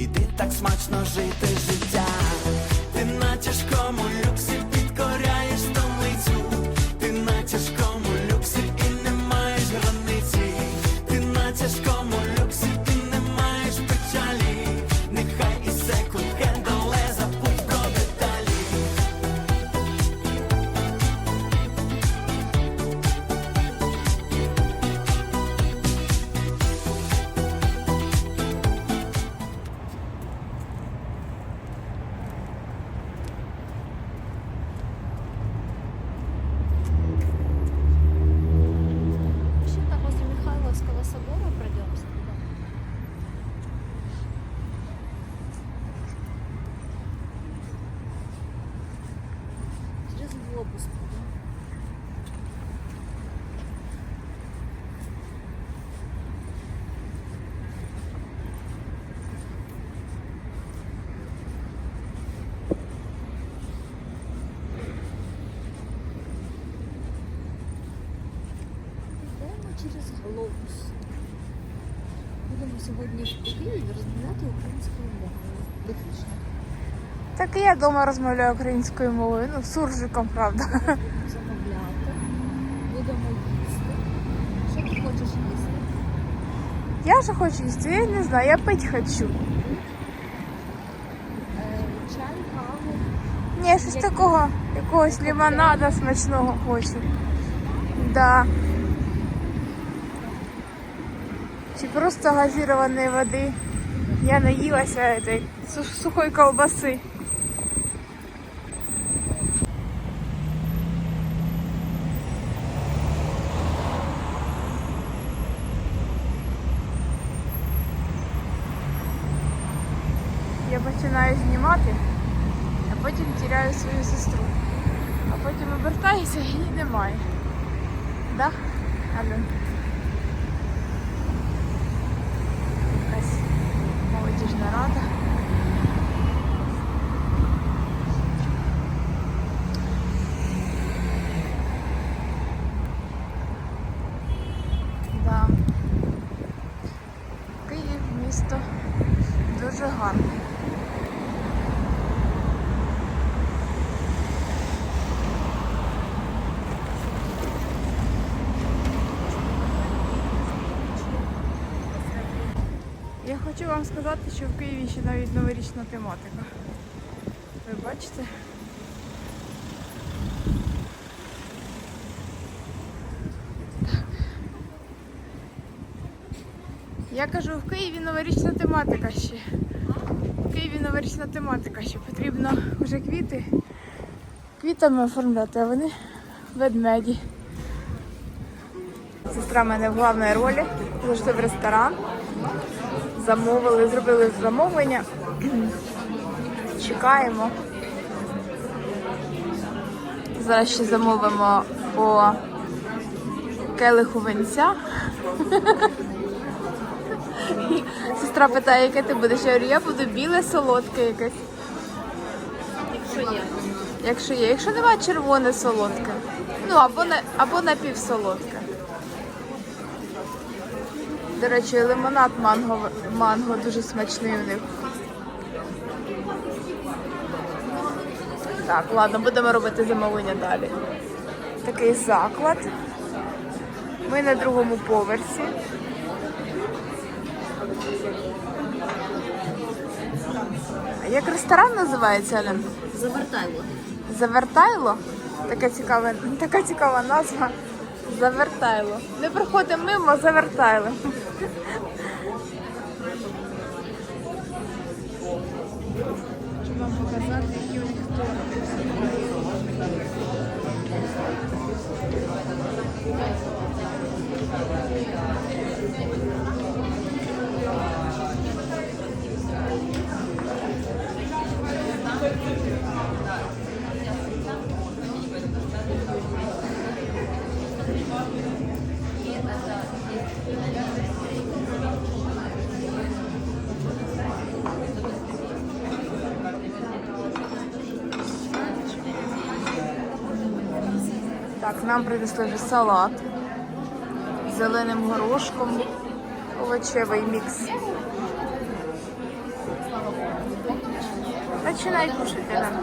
Іди так смачно жити життя. Глобус. Будемо сьогодні в Києві розмовляти українською мовою. Виключно. Так і я вдома розмовляю українською мовою, ну суржиком, правда. Будемо замовляти, будемо їсти. Що ти хочеш їсти? Я ж хочу їсти, я не знаю, я пить хочу. Е, чай, каву. Ні, щось такого, якогось лимонада смачного хочу. Да. Чи просто газірованої води. Я наїлася этой су- сухої колбаси. Я починаю знімати, а потім тіряю свою сестру. А потім обертаюся і її немає. Да? Алло. Хочу вам сказати, що в Києві ще навіть новорічна тематика. Ви бачите? Я кажу, в Києві новорічна тематика ще. В Києві новорічна тематика ще. Потрібно вже квіти квітами оформляти, а вони ведмеді. Сестра в мене в головній ролі. Зайшли в ресторан замовили, зробили замовлення. Чекаємо. Зараз ще замовимо по келиху винця. Сестра питає, яке ти будеш. Я говорю, я буду біле солодке якесь. Якщо є. Якщо є. Якщо немає червоне солодке. Ну або на або напівсолодке. До речі, лимонад манго, манго дуже смачний у них. Так, ладно, будемо робити замовлення далі. Такий заклад. Ми на другому поверсі. Як ресторан називається, Ален? Завертайло. Завертайло? Така цікава, така цікава назва. Завертайло. Не проходимо мимо, завертайло. Хочу вам показати, які у них торти. Так, нам принесли вже салат з зеленим горошком, овочевий мікс. Начинай кушать, Елена.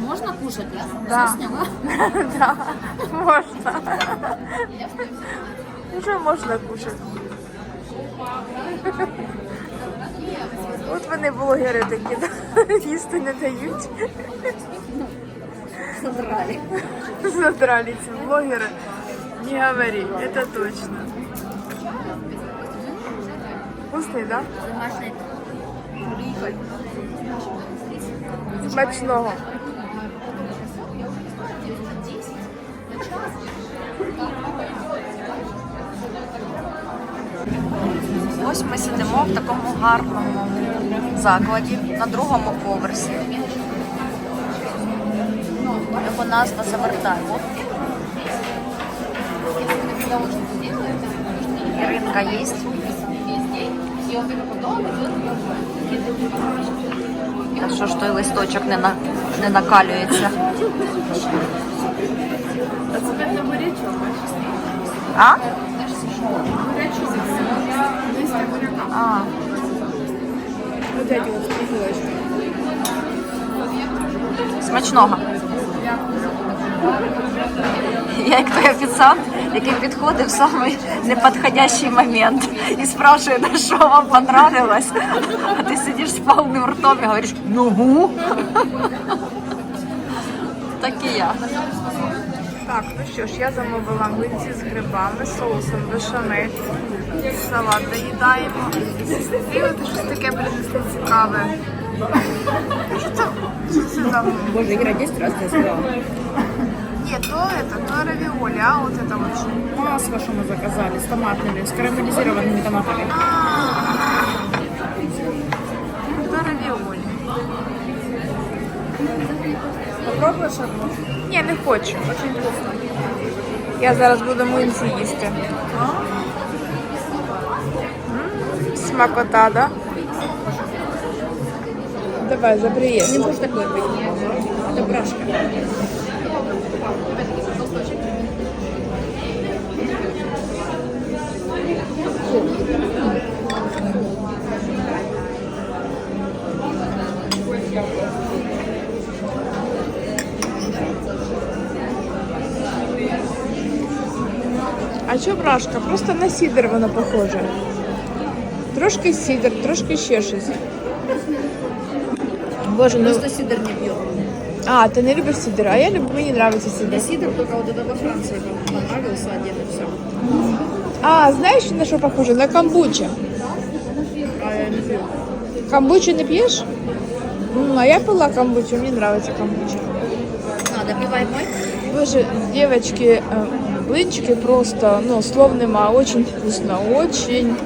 Можно кушать уже? Да. Да, можна. Уже можна кушати. От вони блогери такі, їсти не дають. Задрали ці блогери. Не говори, это точно. Вкусний, да? Смачного. Ось ми сидимо в такому гарному закладі на другому поверсі. Його назва Завертаємо. Іринка є. Та що ж той листочок не, на, не накалюється? А? А. Смачного. Я як той офіціант, який підходив в самий неподходящий момент і спрашує, на що вам понравилось, а ти сидиш з повним ртом і говориш, ну. Так і я. Так, ну що ж, я замовила млинці з грибами, соусом бешамель. Салат доїдаємо. І от щось таке принесли цікаве. Що це? Що це за? Боже, Ира, 10 раз я сказала. Ні, то это, то равіолі, а от это вот що. Масло, что мы заказали, с томатными, с карамелизированными томатами. То равіолі. Попробуешь одну? Ні, не хочу. Я зараз буду млинці їсти. М, Смакота, да? Давай, за приїзд. Не можешь такое быть. Это брашка. А що брашка? Просто на сідр воно похоже. Трошки сідр, трошки ще щось. Боже, ну... Просто сидр не пьет. А, ти не любиш сідр, а я люблю, мені подобається сідр. Я сидр только вот это во Франции понравился один и все. А, знаєш, на що похоже? На камбуча. А я не пью. Камбучу не п'єш? М, А я пила камбучу, мені подобається камбуча. А, допивай мой. Боже, девочки, э, блинчики просто, ну, слов нема, очень вкусно, очень.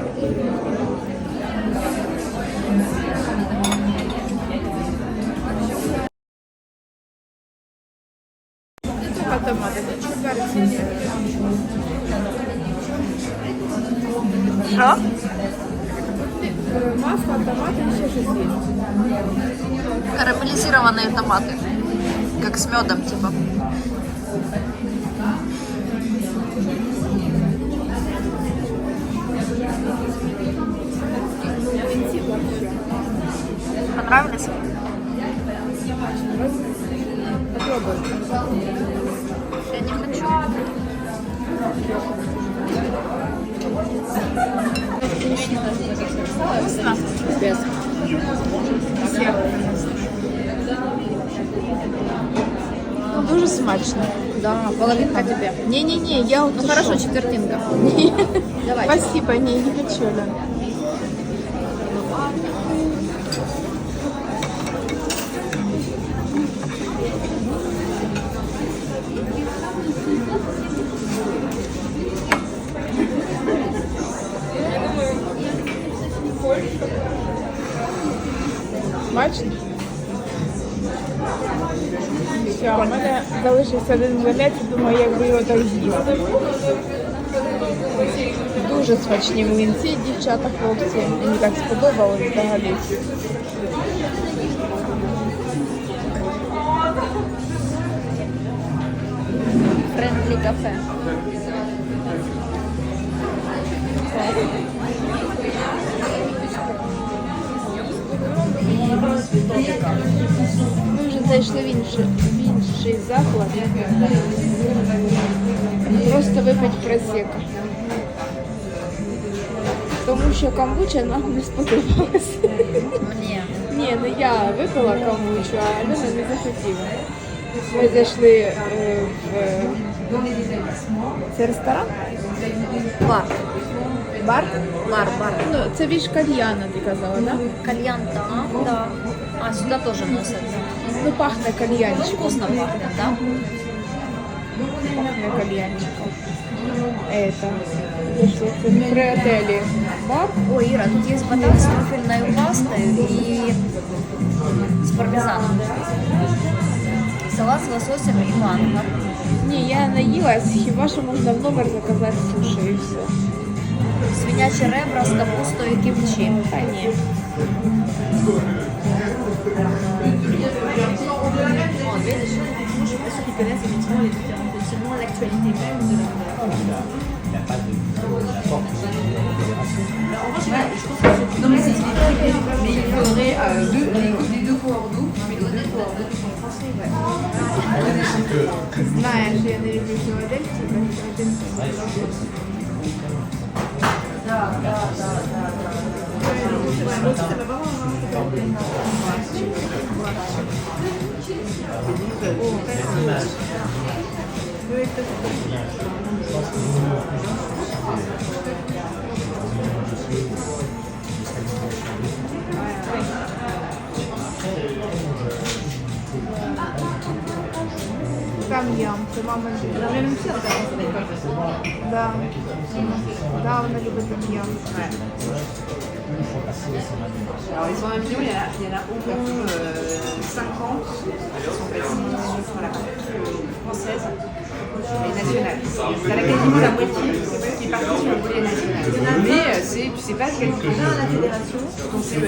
Що? Масло, томаты еще что-то Карамелизированные томаты. Как с медом, типа. Понравились? Я не хочу. Вкусно? Без. Дуже смачно. Да, половинка тебе. Не-не-не, я вот Ну хорошо, четвертинка. Давай. Спасибо, не, не хочу, Лен. 61 млинець, думаю, якби його так з'їсти. Дуже смачні млинці, дівчата, хлопці. Мені так сподобалось взагалі. Френдлі кафе. Ми вже зайшли в інший в заклад. Просто випити просека. Тому що камбуча нам не сподобалась. Мені. Ні, не я випила камбучу, а Альона не захотіла. Ми зайшли е, в це ресторан? Бар. Бар? Бар, бар. Ну, це віж кальяна, ти казала, так? Да? Кальян, да, да. А, сюда тоже носят. Ну, пахне кальянчиком. вкусно пахнет, да? Пахне кальянчиком. Это. При отелі бар. Ой, Ира, тут есть батат с трюфельной пастой и с пармезаном. Салат с лососем и манго. Ні, я наїлась, хіба що можна в номер заказати суші і все. Свинячьи ребра с капустой и кимчи. Та ні. qui connaissent effectivement les différents l'actualité même de la Il n'a pas de. En revanche, je pense que mais c'est mais il faudrait euh, les, deux mais les deux qui sont français. Un qui est modèle, Там ям, це мама. Да. Да, вона любить там Alors, les soins bio, il y, en a au moins euh, 50 qui sont passés sur la partie euh, française et nationale. C'est à quasiment la moitié qui est partie sur le volet national. Mais euh, c'est, tu sais pas quel est la fédération, c'est